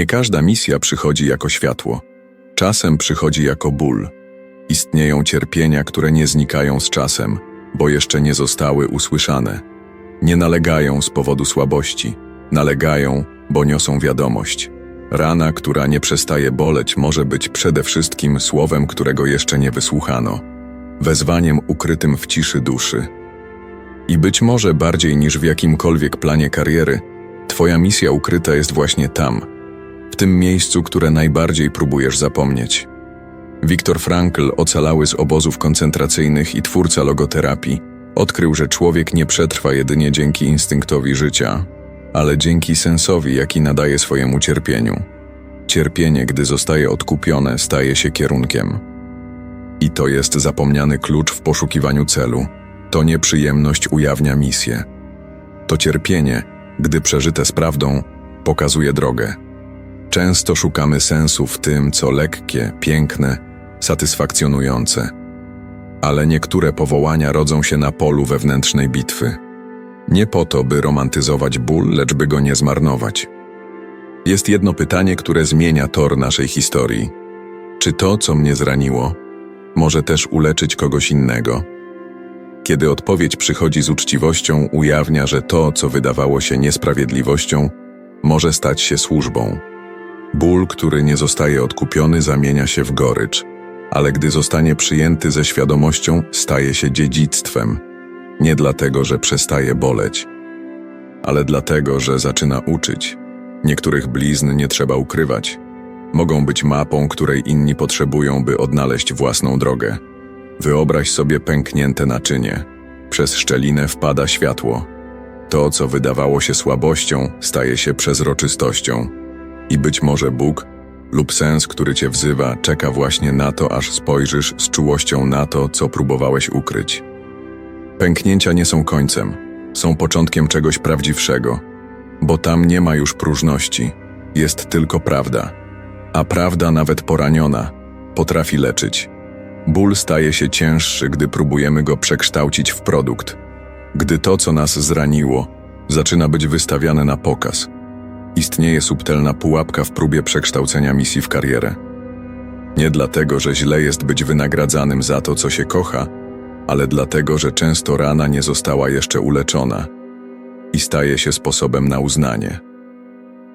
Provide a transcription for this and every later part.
Nie każda misja przychodzi jako światło. Czasem przychodzi jako ból. Istnieją cierpienia, które nie znikają z czasem, bo jeszcze nie zostały usłyszane. Nie nalegają z powodu słabości, nalegają, bo niosą wiadomość. Rana, która nie przestaje boleć, może być przede wszystkim słowem, którego jeszcze nie wysłuchano, wezwaniem ukrytym w ciszy duszy. I być może bardziej niż w jakimkolwiek planie kariery, Twoja misja ukryta jest właśnie tam, w tym miejscu, które najbardziej próbujesz zapomnieć. Viktor Frankl, ocalały z obozów koncentracyjnych i twórca logoterapii, odkrył, że człowiek nie przetrwa jedynie dzięki instynktowi życia, ale dzięki sensowi, jaki nadaje swojemu cierpieniu. Cierpienie, gdy zostaje odkupione, staje się kierunkiem. I to jest zapomniany klucz w poszukiwaniu celu. To nieprzyjemność ujawnia misję. To cierpienie, gdy przeżyte z prawdą, pokazuje drogę. Często szukamy sensu w tym, co lekkie, piękne, satysfakcjonujące. Ale niektóre powołania rodzą się na polu wewnętrznej bitwy. Nie po to, by romantyzować ból, lecz by go nie zmarnować. Jest jedno pytanie, które zmienia tor naszej historii. Czy to, co mnie zraniło, może też uleczyć kogoś innego? Kiedy odpowiedź przychodzi z uczciwością, ujawnia, że to, co wydawało się niesprawiedliwością, może stać się służbą. Ból, który nie zostaje odkupiony, zamienia się w gorycz, ale gdy zostanie przyjęty ze świadomością, staje się dziedzictwem. Nie dlatego, że przestaje boleć, ale dlatego, że zaczyna uczyć. Niektórych blizn nie trzeba ukrywać. Mogą być mapą, której inni potrzebują, by odnaleźć własną drogę. Wyobraź sobie pęknięte naczynie. Przez szczelinę wpada światło. To, co wydawało się słabością, staje się przezroczystością. I być może Bóg lub sens, który cię wzywa, czeka właśnie na to, aż spojrzysz z czułością na to, co próbowałeś ukryć. Pęknięcia nie są końcem, są początkiem czegoś prawdziwszego, bo tam nie ma już próżności, jest tylko prawda. A prawda, nawet poraniona, potrafi leczyć. Ból staje się cięższy, gdy próbujemy go przekształcić w produkt, gdy to, co nas zraniło, zaczyna być wystawiane na pokaz. Istnieje subtelna pułapka w próbie przekształcenia misji w karierę. Nie dlatego, że źle jest być wynagradzanym za to, co się kocha, ale dlatego, że często rana nie została jeszcze uleczona i staje się sposobem na uznanie.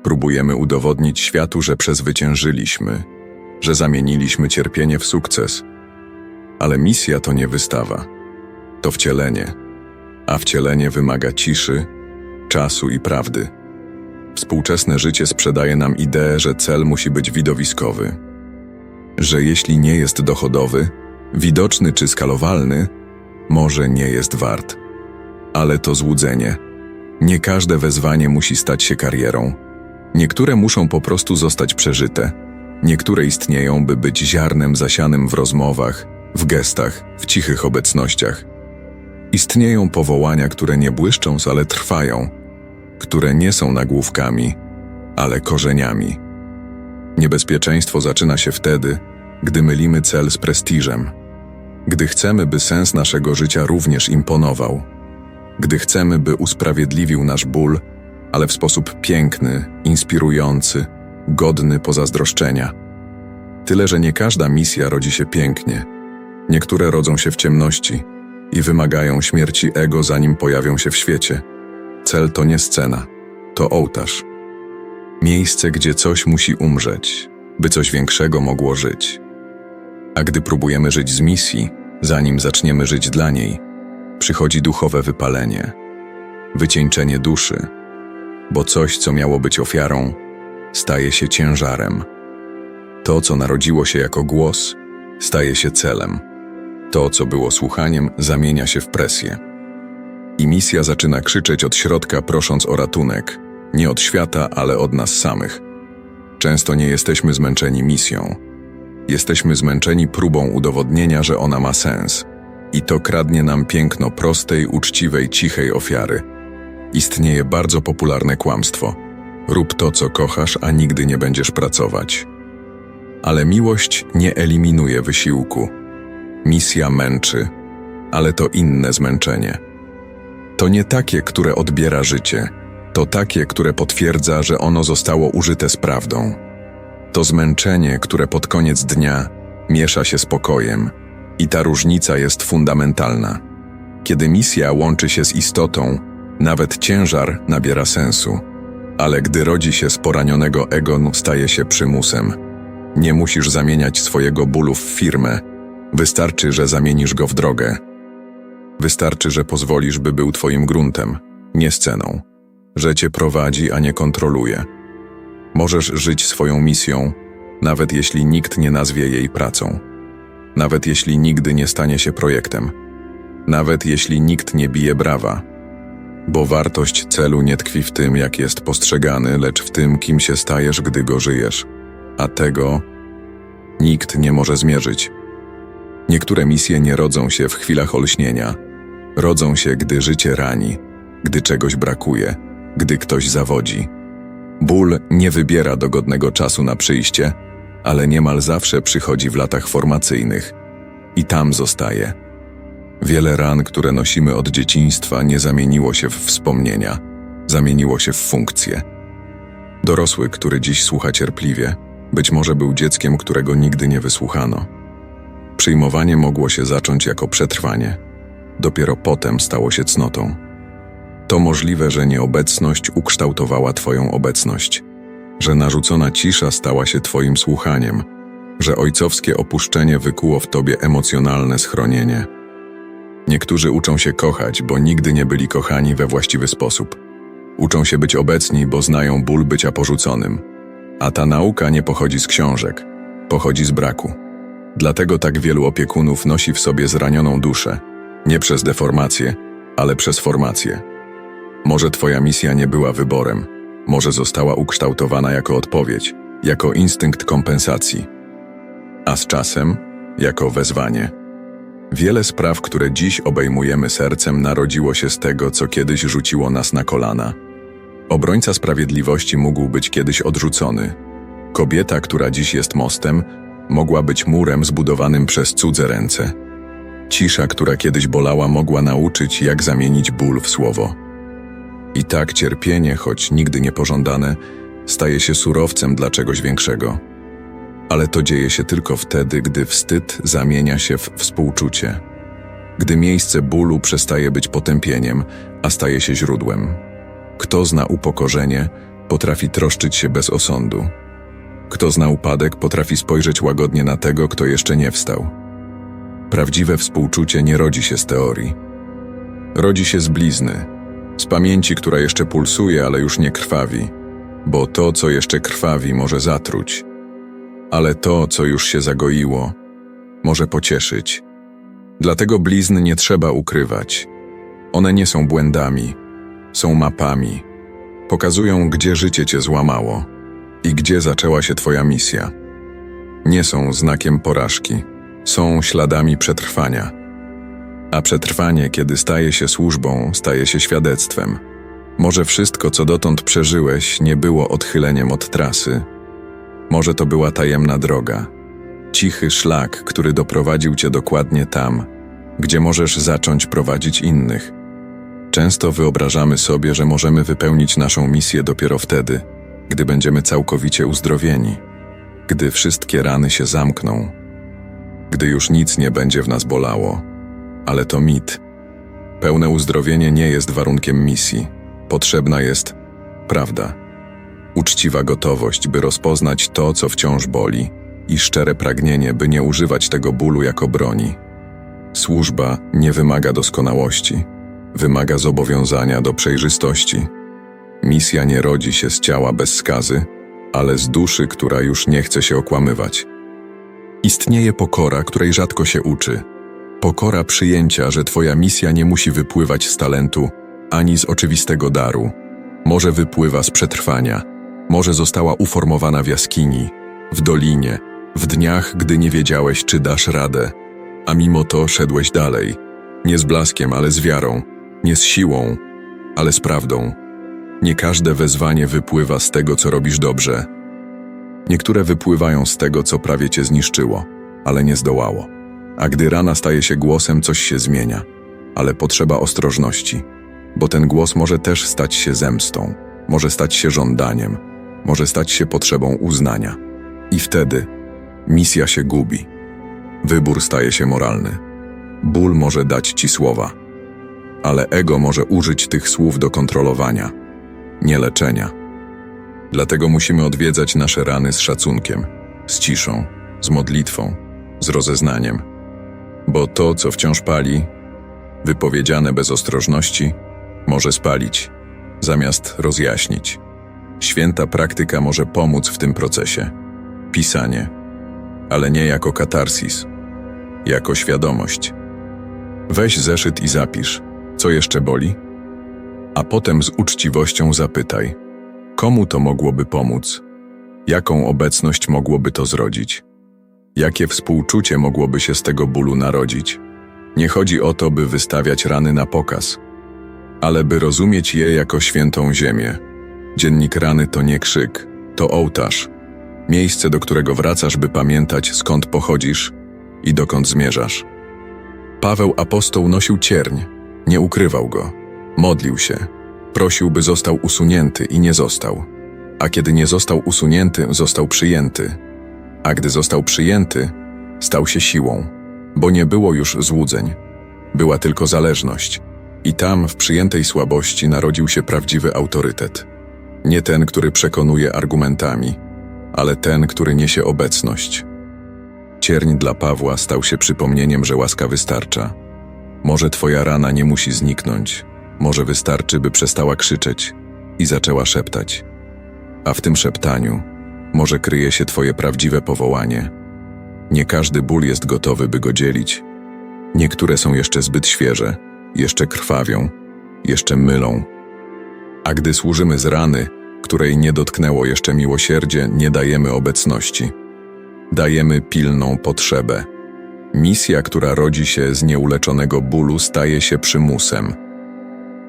Próbujemy udowodnić światu, że przezwyciężyliśmy, że zamieniliśmy cierpienie w sukces. Ale misja to nie wystawa, to wcielenie, a wcielenie wymaga ciszy, czasu i prawdy. Współczesne życie sprzedaje nam ideę, że cel musi być widowiskowy, że jeśli nie jest dochodowy, widoczny czy skalowalny, może nie jest wart. Ale to złudzenie. Nie każde wezwanie musi stać się karierą. Niektóre muszą po prostu zostać przeżyte. Niektóre istnieją, by być ziarnem zasianym w rozmowach, w gestach, w cichych obecnościach. Istnieją powołania, które nie błyszczą, ale trwają, które nie są nagłówkami, ale korzeniami. Niebezpieczeństwo zaczyna się wtedy, gdy mylimy cel z prestiżem, gdy chcemy, by sens naszego życia również imponował, gdy chcemy, by usprawiedliwił nasz ból, ale w sposób piękny, inspirujący, godny pozazdroszczenia. Tyle, że nie każda misja rodzi się pięknie. Niektóre rodzą się w ciemności i wymagają śmierci ego, zanim pojawią się w świecie. Cel to nie scena, to ołtarz. Miejsce, gdzie coś musi umrzeć, by coś większego mogło żyć. A gdy próbujemy żyć z misji, zanim zaczniemy żyć dla niej, przychodzi duchowe wypalenie, wycieńczenie duszy, bo coś, co miało być ofiarą, staje się ciężarem. To, co narodziło się jako głos, staje się celem. To, co było słuchaniem, zamienia się w presję. I misja zaczyna krzyczeć od środka, prosząc o ratunek, nie od świata, ale od nas samych. Często nie jesteśmy zmęczeni misją. Jesteśmy zmęczeni próbą udowodnienia, że ona ma sens. I to kradnie nam piękno prostej, uczciwej, cichej ofiary. Istnieje bardzo popularne kłamstwo. Rób to, co kochasz, a nigdy nie będziesz pracować. Ale miłość nie eliminuje wysiłku. Misja męczy, ale to inne zmęczenie. To nie takie, które odbiera życie. To takie, które potwierdza, że ono zostało użyte z prawdą. To zmęczenie, które pod koniec dnia miesza się z pokojem. I ta różnica jest fundamentalna. Kiedy misja łączy się z istotą, nawet ciężar nabiera sensu. Ale gdy rodzi się z poranionego ego, staje się przymusem. Nie musisz zamieniać swojego bólu w firmę. Wystarczy, że zamienisz go w drogę. Wystarczy, że pozwolisz, by był twoim gruntem, nie sceną. Że cię prowadzi, a nie kontroluje. Możesz żyć swoją misją, nawet jeśli nikt nie nazwie jej pracą. Nawet jeśli nigdy nie stanie się projektem. Nawet jeśli nikt nie bije brawa. Bo wartość celu nie tkwi w tym, jak jest postrzegany, lecz w tym, kim się stajesz, gdy go żyjesz. A tego nikt nie może zmierzyć. Niektóre misje nie rodzą się w chwilach olśnienia. Rodzą się, gdy życie rani, gdy czegoś brakuje, gdy ktoś zawodzi. Ból nie wybiera dogodnego czasu na przyjście, ale niemal zawsze przychodzi w latach formacyjnych i tam zostaje. Wiele ran, które nosimy od dzieciństwa, nie zamieniło się w wspomnienia, zamieniło się w funkcje. Dorosły, który dziś słucha cierpliwie, być może był dzieckiem, którego nigdy nie wysłuchano. Przyjmowanie mogło się zacząć jako przetrwanie, dopiero potem stało się cnotą. To możliwe, że nieobecność ukształtowała Twoją obecność, że narzucona cisza stała się Twoim słuchaniem, że ojcowskie opuszczenie wykuło w Tobie emocjonalne schronienie. Niektórzy uczą się kochać, bo nigdy nie byli kochani we właściwy sposób. Uczą się być obecni, bo znają ból bycia porzuconym. A ta nauka nie pochodzi z książek, pochodzi z braku. Dlatego tak wielu opiekunów nosi w sobie zranioną duszę, nie przez deformację, ale przez formację. Może Twoja misja nie była wyborem, może została ukształtowana jako odpowiedź, jako instynkt kompensacji, a z czasem jako wezwanie. Wiele spraw, które dziś obejmujemy sercem, narodziło się z tego, co kiedyś rzuciło nas na kolana. Obrońca sprawiedliwości mógł być kiedyś odrzucony. Kobieta, która dziś jest mostem, mogła być murem zbudowanym przez cudze ręce. Cisza, która kiedyś bolała, mogła nauczyć, jak zamienić ból w słowo. I tak cierpienie, choć nigdy niepożądane, staje się surowcem dla czegoś większego. Ale to dzieje się tylko wtedy, gdy wstyd zamienia się w współczucie. Gdy miejsce bólu przestaje być potępieniem, a staje się źródłem. Kto zna upokorzenie, potrafi troszczyć się bez osądu. Kto zna upadek, potrafi spojrzeć łagodnie na tego, kto jeszcze nie wstał. Prawdziwe współczucie nie rodzi się z teorii. Rodzi się z blizny, z pamięci, która jeszcze pulsuje, ale już nie krwawi, bo to, co jeszcze krwawi, może zatruć, ale to, co już się zagoiło, może pocieszyć. Dlatego blizn nie trzeba ukrywać. One nie są błędami, są mapami. Pokazują, gdzie życie cię złamało i gdzie zaczęła się twoja misja. Nie są znakiem porażki, są śladami przetrwania. A przetrwanie, kiedy staje się służbą, staje się świadectwem. Może wszystko, co dotąd przeżyłeś, nie było odchyleniem od trasy. Może to była tajemna droga, cichy szlak, który doprowadził cię dokładnie tam, gdzie możesz zacząć prowadzić innych. Często wyobrażamy sobie, że możemy wypełnić naszą misję dopiero wtedy, gdy będziemy całkowicie uzdrowieni, gdy wszystkie rany się zamkną, gdy już nic nie będzie w nas bolało. Ale to mit. Pełne uzdrowienie nie jest warunkiem misji. Potrzebna jest prawda. Uczciwa gotowość, by rozpoznać to, co wciąż boli, i szczere pragnienie, by nie używać tego bólu jako broni. Służba nie wymaga doskonałości, wymaga zobowiązania do przejrzystości. Misja nie rodzi się z ciała bez skazy, ale z duszy, która już nie chce się okłamywać. Istnieje pokora, której rzadko się uczy. Pokora przyjęcia, że Twoja misja nie musi wypływać z talentu ani z oczywistego daru. Może wypływa z przetrwania, może została uformowana w jaskini, w dolinie, w dniach, gdy nie wiedziałeś, czy dasz radę, a mimo to szedłeś dalej. Nie z blaskiem, ale z wiarą, nie z siłą, ale z prawdą. Nie każde wezwanie wypływa z tego, co robisz dobrze. Niektóre wypływają z tego, co prawie cię zniszczyło, ale nie zdołało. A gdy rana staje się głosem, coś się zmienia. Ale potrzeba ostrożności, bo ten głos może też stać się zemstą. może stać się żądaniem, może stać się potrzebą uznania. I wtedy misja się gubi. Wybór staje się moralny. Ból może dać ci słowa, ale ego może użyć tych słów do kontrolowania, nie leczenia. Dlatego musimy odwiedzać nasze rany z szacunkiem, z ciszą, z modlitwą, z rozeznaniem. Bo to, co wciąż pali, wypowiedziane bez ostrożności, może spalić, zamiast rozjaśnić. Święta praktyka może pomóc w tym procesie. Pisanie, ale nie jako katarsis, jako świadomość. Weź zeszyt i zapisz, co jeszcze boli, a potem z uczciwością zapytaj, komu to mogłoby pomóc, jaką obecność mogłoby to zrodzić, jakie współczucie mogłoby się z tego bólu narodzić. Nie chodzi o to, by wystawiać rany na pokaz, ale by rozumieć je jako świętą ziemię. Dziennik rany to nie krzyk, to ołtarz, miejsce, do którego wracasz, by pamiętać, skąd pochodzisz i dokąd zmierzasz. Paweł apostoł nosił cierń, nie ukrywał go, modlił się, prosił, by został usunięty i nie został. A kiedy nie został usunięty, został przyjęty. A gdy został przyjęty, stał się siłą, bo nie było już złudzeń, była tylko zależność. I tam, w przyjętej słabości, narodził się prawdziwy autorytet. Nie ten, który przekonuje argumentami, ale ten, który niesie obecność. Cierń dla Pawła stał się przypomnieniem, że łaska wystarcza. Może twoja rana nie musi zniknąć, może wystarczy, by przestała krzyczeć i zaczęła szeptać. A w tym szeptaniu może kryje się twoje prawdziwe powołanie. Nie każdy ból jest gotowy, by go dzielić. Niektóre są jeszcze zbyt świeże, jeszcze krwawią, jeszcze mylą. A gdy służymy z rany, której nie dotknęło jeszcze miłosierdzie, nie dajemy obecności. Dajemy pilną potrzebę. Misja, która rodzi się z nieuleczonego bólu, staje się przymusem.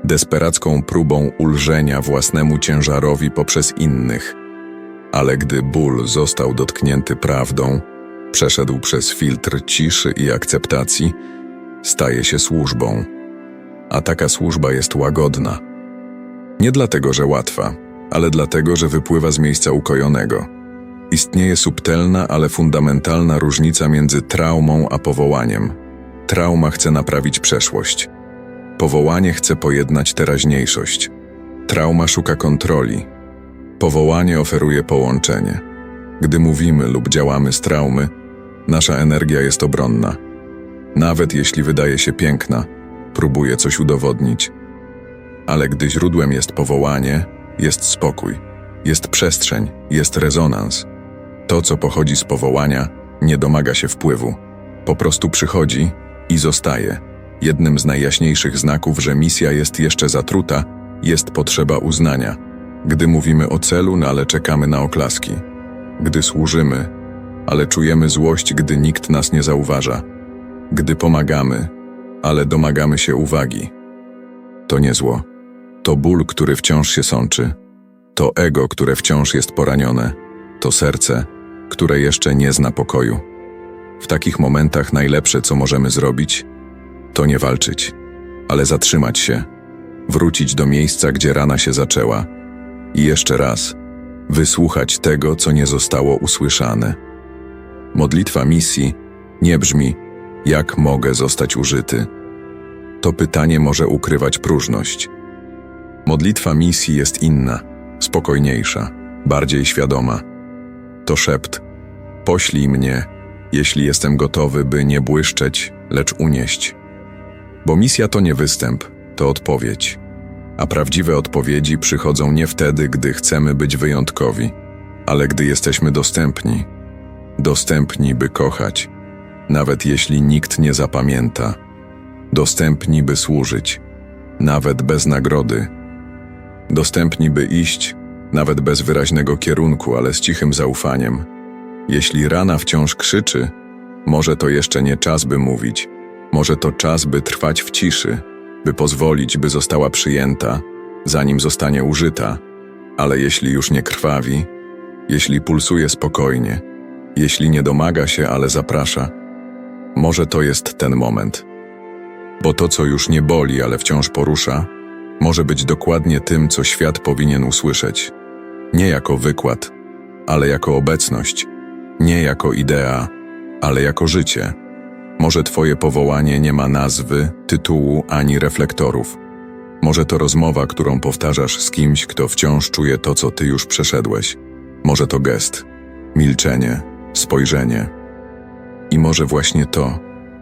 Desperacką próbą ulżenia własnemu ciężarowi poprzez innych. Ale gdy ból został dotknięty prawdą, przeszedł przez filtr ciszy i akceptacji, staje się służbą. A taka służba jest łagodna. Nie dlatego, że łatwa, ale dlatego, że wypływa z miejsca ukojonego. Istnieje subtelna, ale fundamentalna różnica między traumą a powołaniem. Trauma chce naprawić przeszłość. Powołanie chce pojednać teraźniejszość. Trauma szuka kontroli. Powołanie oferuje połączenie. Gdy mówimy lub działamy z traumy, nasza energia jest obronna. Nawet jeśli wydaje się piękna, próbuje coś udowodnić. Ale gdy źródłem jest powołanie, jest spokój, jest przestrzeń, jest rezonans. To, co pochodzi z powołania, nie domaga się wpływu. Po prostu przychodzi i zostaje. Jednym z najjaśniejszych znaków, że misja jest jeszcze zatruta, jest potrzeba uznania. Gdy mówimy o celu, no ale czekamy na oklaski. Gdy służymy, ale czujemy złość, gdy nikt nas nie zauważa. Gdy pomagamy, ale domagamy się uwagi. To nie zło. To ból, który wciąż się sączy. To ego, które wciąż jest poranione. To serce, które jeszcze nie zna pokoju. W takich momentach najlepsze, co możemy zrobić, to nie walczyć, ale zatrzymać się, wrócić do miejsca, gdzie rana się zaczęła i jeszcze raz wysłuchać tego, co nie zostało usłyszane. Modlitwa misji nie brzmi, jak mogę zostać użyty. To pytanie może ukrywać próżność. Modlitwa misji jest inna, spokojniejsza, bardziej świadoma. To szept: Poślij mnie, jeśli jestem gotowy, by nie błyszczeć, lecz unieść. Bo misja to nie występ, to odpowiedź. A prawdziwe odpowiedzi przychodzą nie wtedy, gdy chcemy być wyjątkowi, ale gdy jesteśmy dostępni. Dostępni, by kochać, nawet jeśli nikt nie zapamięta. Dostępni, by służyć, nawet bez nagrody. Dostępni, by iść, nawet bez wyraźnego kierunku, ale z cichym zaufaniem. Jeśli rana wciąż krzyczy, może to jeszcze nie czas, by mówić, może to czas, by trwać w ciszy, by pozwolić, by została przyjęta, zanim zostanie użyta, ale jeśli już nie krwawi, jeśli pulsuje spokojnie, jeśli nie domaga się, ale zaprasza, może to jest ten moment. Bo to, co już nie boli, ale wciąż porusza, może być dokładnie tym, co świat powinien usłyszeć. Nie jako wykład, ale jako obecność. Nie jako idea, ale jako życie. Może Twoje powołanie nie ma nazwy, tytułu ani reflektorów. Może to rozmowa, którą powtarzasz z kimś, kto wciąż czuje to, co Ty już przeszedłeś. Może to gest, milczenie, spojrzenie. I może właśnie to,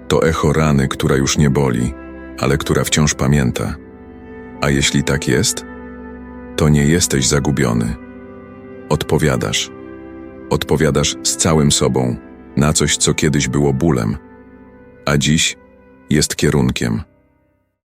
to echo rany, która już nie boli, ale która wciąż pamięta. A jeśli tak jest, to nie jesteś zagubiony. Odpowiadasz. Odpowiadasz z całym sobą na coś, co kiedyś było bólem, a dziś jest kierunkiem.